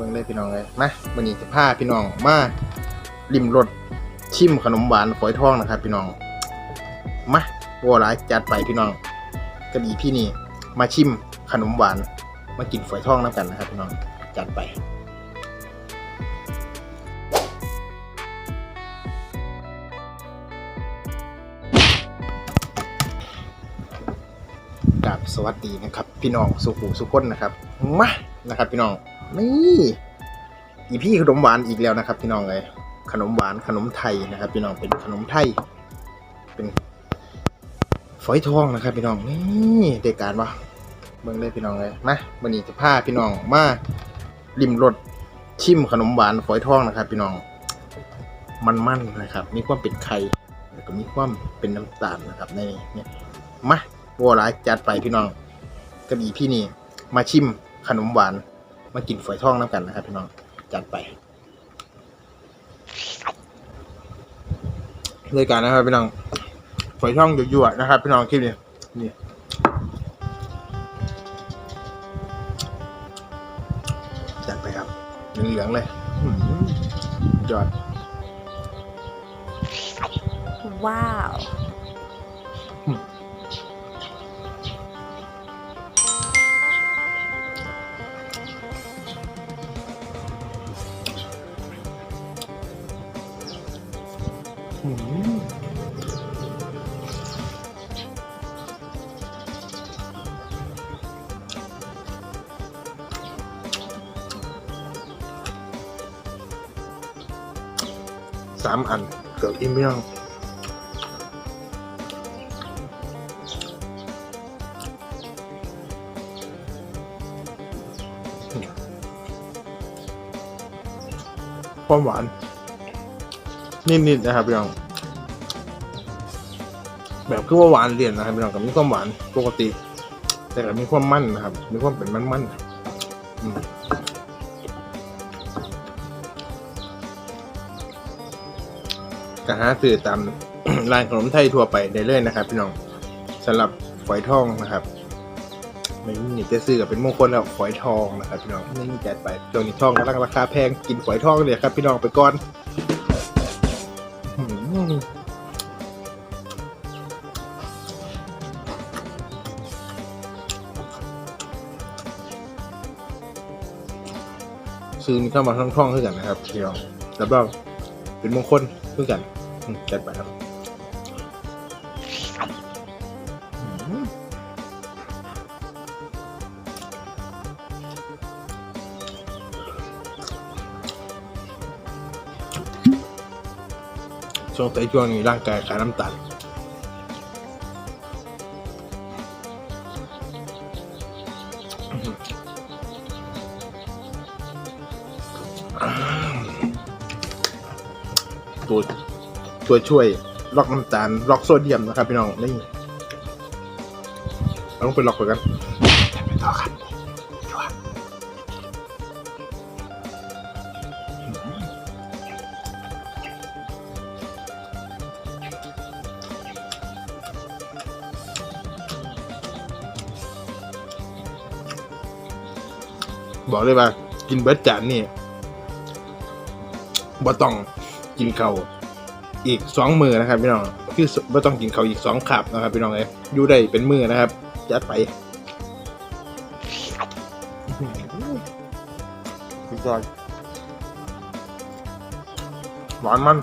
บิ่งเลยพี่น้องเลยมาวันนี้จะพาพี่น้องมาริมรถชิมขนมหวานฝอยทองนะครับ พี่น้องมาวัวร้ายจัดไปพี่น้องกระดีพี่นี่มาชิมขนมหวาน มากินฝอยทองน้ำกันนะครับ พี่น้องจัดไปกับสวัสดีนะครับ พี่น้องสุขุสุขคนนะครับมานะครับ พี่น้อง นี่อีพี่ขนมหวานอีกแล้วนะครับ พี่น้องเลยขนมหวานขนมไทยนะครับ พี่น้องเป็นขนมไทย เป็นฝอยทองนะครับ พี่น้องนี่เด็กการวะเบิ่งเลยพี่น้องเลยมาวันนี้จะพาพี่น้องมาริมรถชิมขนมหวานฝอยทองนะครับ พี่น้อง มันๆนนะครับ มีความเป็นไข่แล้วก็มีความเป็นน้ำตาลนะครับในเนี่ยมาวัวร้ายจัดไปพี่น้องกระดีพี่นี่มาชิมขนมหวาน มากินฝอยทองน้ำกันนะครับพี่น้องจัดไปรายการนะครับพี่น้องฝอยทองยั่วๆนะครับพี่น้องคลิปนี้นี่จัดไปครับเหลืองๆเลยอื้อหือยอดว้าว สามอันเกือบอิ่มยังความหวานนิดๆนะครับพี่น้อง แบบคือว่าหวานเรียนนะครับพี่น้องกับมีความหวานปกติ แต่กับมีความมันนะครับ มีความเป็นมันๆอืมก็หาซื้อตามร้านขนมไทยทั่วไปได้เลยนะครับ พี่น้องสำหรับฝอยทองนะครับไม่มีจะซื้อกับเป็นมงคลแล้วฝอยทองนะครับพี่น้องไม่มีแจกไปช่วงนี้ทองกำลังราคาแพงกินฝอยทองเลยครับ พี่น้องไปก่อน ซื้อมีเข้ามาท่องท่องขึ้นกันนะครับพี่น้องแล้วก็เป็นมงคลขึ้นกันจัดไปครับช่วงแต่ช่วงนี้ร่างกายขาดน้ำตาล ตัวตัวช่วยล็อกน้ำตาลล็อกโซเดียมนะครับพี่น้องนี่เราต้องไปล็อกไปกันต่อครับบอกเลยว่า กินเบิร์ดจานนี่บ่ต้อง กินเขาวอีกสองมือนะครับพี่น้องคือบ่ต้องกินเขาวอีกสองขับนะครับพี่น้องเอ้ยอยู่ได้เป็นมือนะครับจัดไปสุดยอดหวานมัน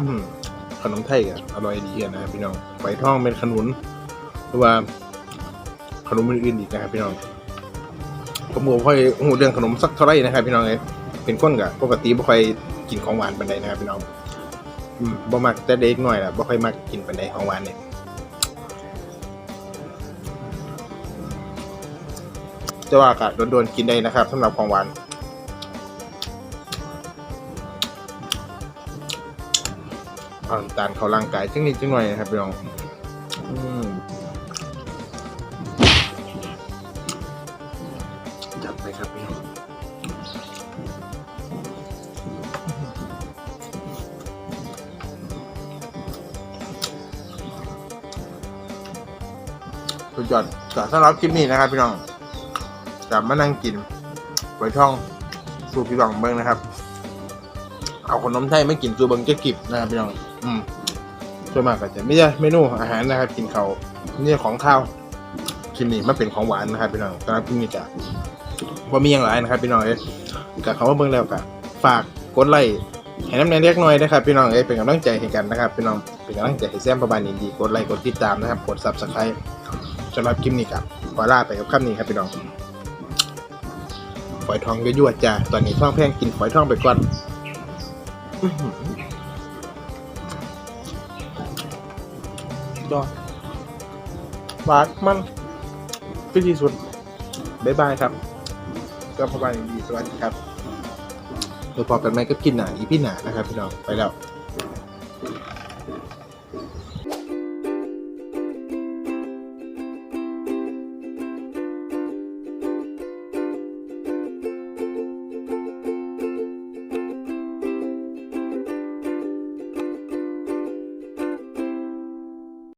อืม ขนมไทยอะอร่อยดีอะนะครับพี่น้องไฝทองเป็นขนุนหรือว่าขนมอื่นๆอีกนะครับพี่น้องผมก็บ่ค่อยหูเรื่องขนมสักเท่าไรนะครับ พี่น้องเลยเป็นคนกับปกติบ่ค่อยกินของหวานปานใดนะครับพี่น้องบ่มักแต่เด็กน้อยล่ะบ่ค่อยมักกินปานใดของหวานเนี่ยจะว่าก็โดนๆกินได้นะครับสำหรับของหวาน ความต่านเขาร่างกายซึ่งนิดจังหน่อยครับพี่น้องจับไปครับพี่น้องสุดยอดก็สำหรับคลิปนี้นะครับพี่น้องกลับมานั่งกินไว้ช่องสู่พี่หวังเบิ้งนะครับ เอาขนมไทยไม่กินสู่เบิงจะกิบนะครับพี่น้องอืมส่วนมากก็จะไม่ใช่เมนูอาหารนะครับ กินเขาวนี่ของข้าวคลิปนี้มันเป็นของหวานนะครับพี่น้องสำหรับคลิปนี้จะว่ามีอย่างไรนะครับพี่น้องเอ้ยกับเขาว่าเบิ้งแล้วก็ฝากกดไลค์ให้น้ำแดงเล็กน้อยนะครับพี่น้องเอ้ยเป็นกำลังใจให้กันนะครับพี่น้องเป็นกำลังใจให้แซมประบาลดีกดไลค์กดติดตามนะครับกดซับสไครต์สำหรับคลิปนี้ครับขอลาไปกับคำนี้ครับพี่น้องฝอยทองยั่วๆจ้าตอนนี้ท้องแพงกินฝอยทองไปก่อน ยอดหวานมันก็ดีสุดบ๊ายบายครับก็ประมาณนี้สวัสดีครับเดี๋ยวพอกันไหมก็กินหนาอีพี่หนานะครับพี่น้องไปแล้ว